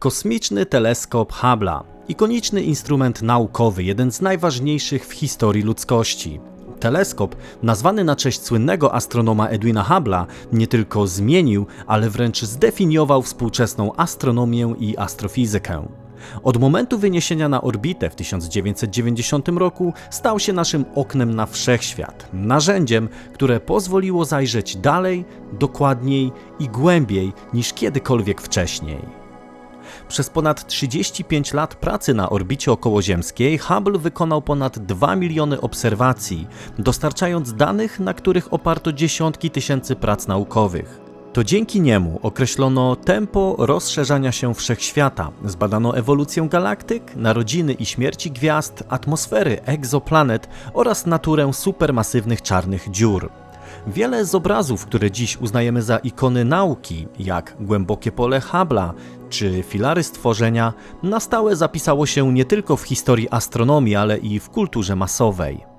Kosmiczny teleskop Hubble'a. Ikoniczny instrument naukowy, jeden z najważniejszych w historii ludzkości. Teleskop, nazwany na cześć słynnego astronoma Edwina Hubble'a, nie tylko zmienił, ale wręcz zdefiniował współczesną astronomię i astrofizykę. Od momentu wyniesienia na orbitę w 1990 roku stał się naszym oknem na wszechświat, narzędziem, które pozwoliło zajrzeć dalej, dokładniej i głębiej niż kiedykolwiek wcześniej. Przez ponad 35 lat pracy na orbicie okołoziemskiej Hubble wykonał ponad 2 miliony obserwacji, dostarczając danych, na których oparto dziesiątki tysięcy prac naukowych. To dzięki niemu określono tempo rozszerzania się wszechświata, zbadano ewolucję galaktyk, narodziny i śmierci gwiazd, atmosfery egzoplanet oraz naturę supermasywnych czarnych dziur. Wiele z obrazów, które dziś uznajemy za ikony nauki, jak głębokie pole Hubble'a czy filary stworzenia, na stałe zapisało się nie tylko w historii astronomii, ale i w kulturze masowej.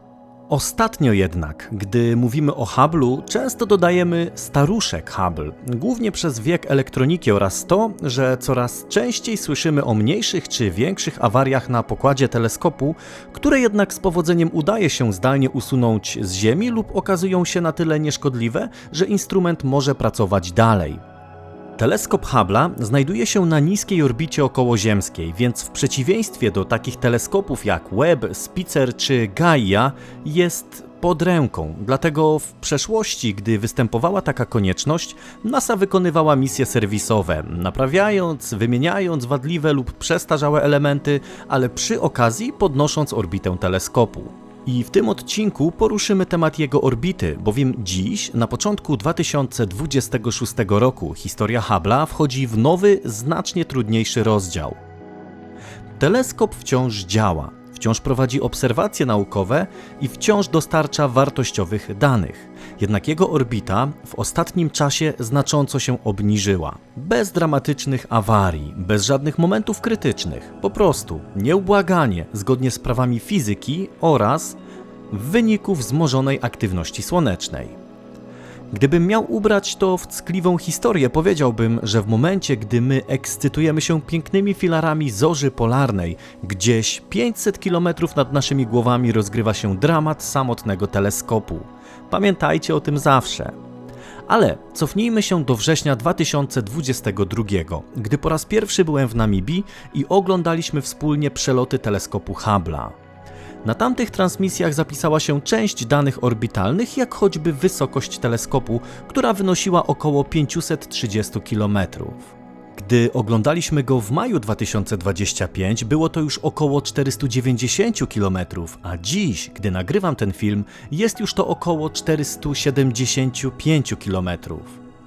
Ostatnio jednak, gdy mówimy o Hubble'u, często dodajemy staruszek Hubble, głównie przez wiek elektroniki oraz to, że coraz częściej słyszymy o mniejszych czy większych awariach na pokładzie teleskopu, które jednak z powodzeniem udaje się zdalnie usunąć z Ziemi lub okazują się na tyle nieszkodliwe, że instrument może pracować dalej. Teleskop Hubble'a znajduje się na niskiej orbicie okołoziemskiej, więc w przeciwieństwie do takich teleskopów jak Webb, Spitzer czy Gaia jest pod ręką. Dlatego w przeszłości, gdy występowała taka konieczność, NASA wykonywała misje serwisowe, naprawiając, wymieniając wadliwe lub przestarzałe elementy, ale przy okazji podnosząc orbitę teleskopu. I w tym odcinku poruszymy temat jego orbity, bowiem dziś, na początku 2026 roku, historia Hubble'a wchodzi w nowy, znacznie trudniejszy rozdział. Teleskop wciąż działa, wciąż prowadzi obserwacje naukowe i wciąż dostarcza wartościowych danych. Jednak jego orbita w ostatnim czasie znacząco się obniżyła. Bez dramatycznych awarii, bez żadnych momentów krytycznych, po prostu nieubłaganie, zgodnie z prawami fizyki oraz w wyniku wzmożonej aktywności słonecznej. Gdybym miał ubrać to w ckliwą historię, powiedziałbym, że w momencie, gdy my ekscytujemy się pięknymi filarami zorzy polarnej, gdzieś 500 km nad naszymi głowami rozgrywa się dramat samotnego teleskopu. Pamiętajcie o tym zawsze. Ale cofnijmy się do września 2022, gdy po raz pierwszy byłem w Namibii i oglądaliśmy wspólnie przeloty teleskopu Hubble'a. Na tamtych transmisjach zapisała się część danych orbitalnych, jak choćby wysokość teleskopu, która wynosiła około 530 km. Gdy oglądaliśmy go w maju 2025, było to już około 490 km, a dziś, gdy nagrywam ten film, jest już to około 475 km.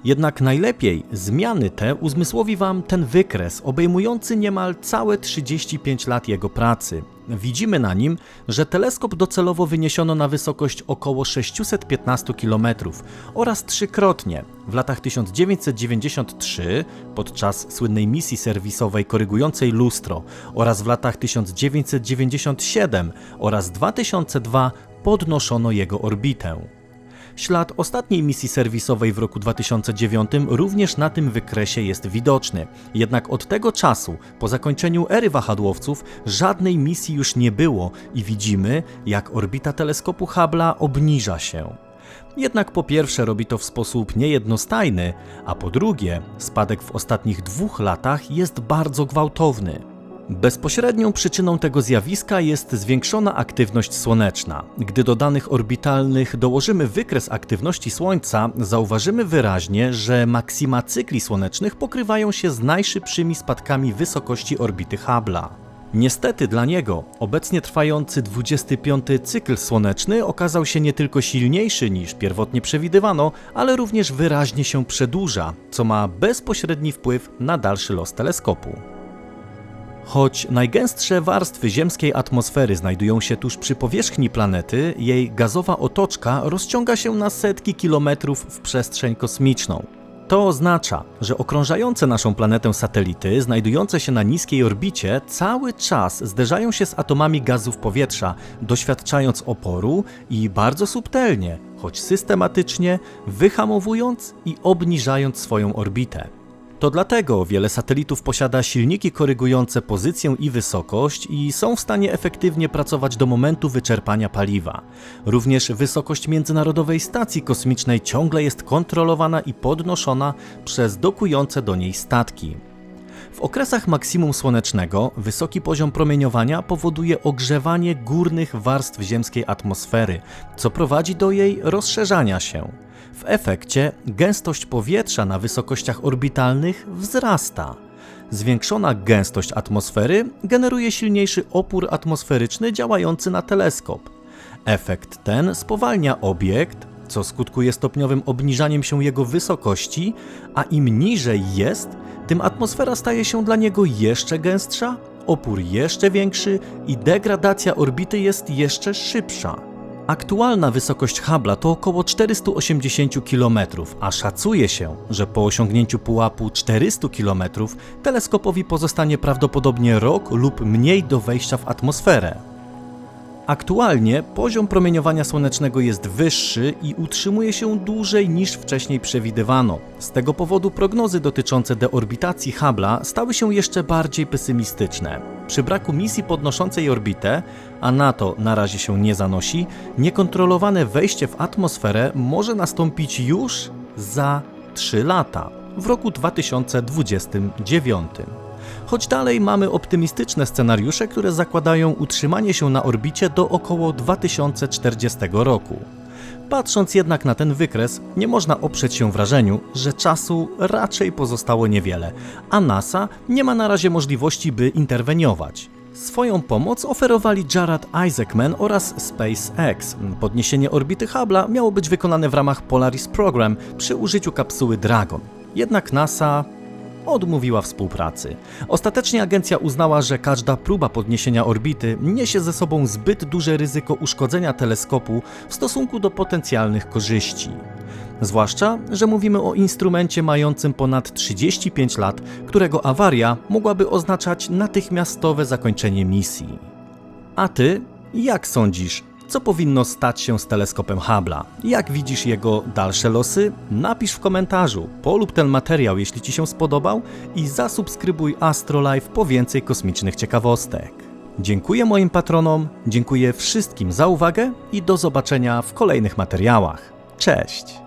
Jednak najlepiej zmiany te uzmysłowi Wam ten wykres obejmujący niemal całe 35 lat jego pracy. Widzimy na nim, że teleskop docelowo wyniesiono na wysokość około 615 km oraz trzykrotnie w latach 1993 podczas słynnej misji serwisowej korygującej lustro oraz w latach 1997 oraz 2002 podnoszono jego orbitę. Ślad ostatniej misji serwisowej w roku 2009 również na tym wykresie jest widoczny. Jednak od tego czasu, po zakończeniu ery wahadłowców, żadnej misji już nie było i widzimy, jak orbita teleskopu Hubble'a obniża się. Jednak po pierwsze robi to w sposób niejednostajny, a po drugie spadek w ostatnich dwóch latach jest bardzo gwałtowny. Bezpośrednią przyczyną tego zjawiska jest zwiększona aktywność słoneczna. Gdy do danych orbitalnych dołożymy wykres aktywności Słońca, zauważymy wyraźnie, że maksima cykli słonecznych pokrywają się z najszybszymi spadkami wysokości orbity Hubble'a. Niestety dla niego obecnie trwający 25 cykl słoneczny okazał się nie tylko silniejszy niż pierwotnie przewidywano, ale również wyraźnie się przedłuża, co ma bezpośredni wpływ na dalszy los teleskopu. Choć najgęstsze warstwy ziemskiej atmosfery znajdują się tuż przy powierzchni planety, jej gazowa otoczka rozciąga się na setki kilometrów w przestrzeń kosmiczną. To oznacza, że okrążające naszą planetę satelity, znajdujące się na niskiej orbicie, cały czas zderzają się z atomami gazów powietrza, doświadczając oporu i bardzo subtelnie, choć systematycznie, wyhamowując i obniżając swoją orbitę. To dlatego wiele satelitów posiada silniki korygujące pozycję i wysokość i są w stanie efektywnie pracować do momentu wyczerpania paliwa. Również wysokość Międzynarodowej Stacji Kosmicznej ciągle jest kontrolowana i podnoszona przez dokujące do niej statki. W okresach maksimum słonecznego wysoki poziom promieniowania powoduje ogrzewanie górnych warstw ziemskiej atmosfery, co prowadzi do jej rozszerzania się. W efekcie gęstość powietrza na wysokościach orbitalnych wzrasta. Zwiększona gęstość atmosfery generuje silniejszy opór atmosferyczny działający na teleskop. Efekt ten spowalnia obiekt, co skutkuje stopniowym obniżaniem się jego wysokości, a im niżej jest, tym atmosfera staje się dla niego jeszcze gęstsza, opór jeszcze większy i degradacja orbity jest jeszcze szybsza. Aktualna wysokość Hubble'a to około 480 km, a szacuje się, że po osiągnięciu pułapu 400 km teleskopowi pozostanie prawdopodobnie rok lub mniej do wejścia w atmosferę. Aktualnie poziom promieniowania słonecznego jest wyższy i utrzymuje się dłużej niż wcześniej przewidywano. Z tego powodu prognozy dotyczące deorbitacji Hubble'a stały się jeszcze bardziej pesymistyczne. Przy braku misji podnoszącej orbitę, a na to na razie się nie zanosi, niekontrolowane wejście w atmosferę może nastąpić już za 3 lata, w roku 2029. Choć dalej mamy optymistyczne scenariusze, które zakładają utrzymanie się na orbicie do około 2040 roku. Patrząc jednak na ten wykres, nie można oprzeć się wrażeniu, że czasu raczej pozostało niewiele, a NASA nie ma na razie możliwości, by interweniować. Swoją pomoc oferowali Jared Isaacman oraz SpaceX. Podniesienie orbity Hubble'a miało być wykonane w ramach Polaris Program przy użyciu kapsuły Dragon. Jednak NASA odmówiła współpracy. Ostatecznie agencja uznała, że każda próba podniesienia orbity niesie ze sobą zbyt duże ryzyko uszkodzenia teleskopu w stosunku do potencjalnych korzyści. Zwłaszcza, że mówimy o instrumencie mającym ponad 35 lat, którego awaria mogłaby oznaczać natychmiastowe zakończenie misji. A ty, jak sądzisz, co powinno stać się z teleskopem Hubble'a? Jak widzisz jego dalsze losy? Napisz w komentarzu, polub ten materiał, jeśli Ci się spodobał i zasubskrybuj Astrolife po więcej kosmicznych ciekawostek. Dziękuję moim patronom, dziękuję wszystkim za uwagę i do zobaczenia w kolejnych materiałach. Cześć!